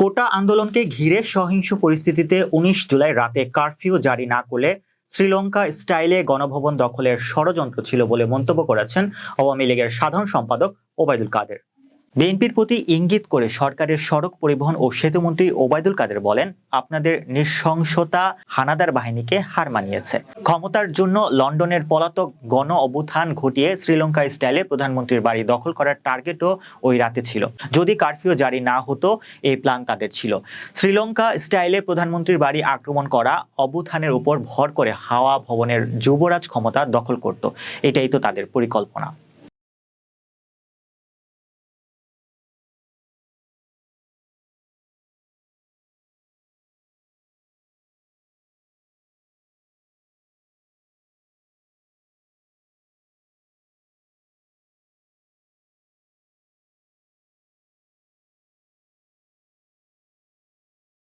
কোটা আন্দোলনকে ঘিরে সহিংস পরিস্থিতিতে উনিশ জুলাই রাতে কারফিউ জারি না করলে শ্রীলঙ্কা স্টাইলে গণভবন দখলের ষড়যন্ত্র ছিল বলে মন্তব্য করেছেন আওয়ামী লীগের সাধারণ সম্পাদক ওবায়দুল কাদের। বিএনপির প্রতি ইঙ্গিত করে সরকারের সড়ক পরিবহন ও সেতুমন্ত্রী ওবায়দুল কাদের বলেন, আপনাদের নৃশংসতা হানাদার বাহিনীকে হার মানিয়েছে। ক্ষমতার জন্য লন্ডনের পলাতক গণ অভ্যুত্থান ঘটিয়ে শ্রীলঙ্কা স্টাইলে প্রধানমন্ত্রীর বাড়ি দখল করার টার্গেটও ওই রাতে ছিল। যদি কারফিউ জারি না হতো, এই প্ল্যান তাদের ছিল। শ্রীলঙ্কা স্টাইলে প্রধানমন্ত্রীর বাড়ি আক্রমণ করা, অভ্যুত্থানের উপর ভর করে হাওয়া ভবনের যুবরাজ ক্ষমতা দখল করত। এটাই তো তাদের পরিকল্পনা।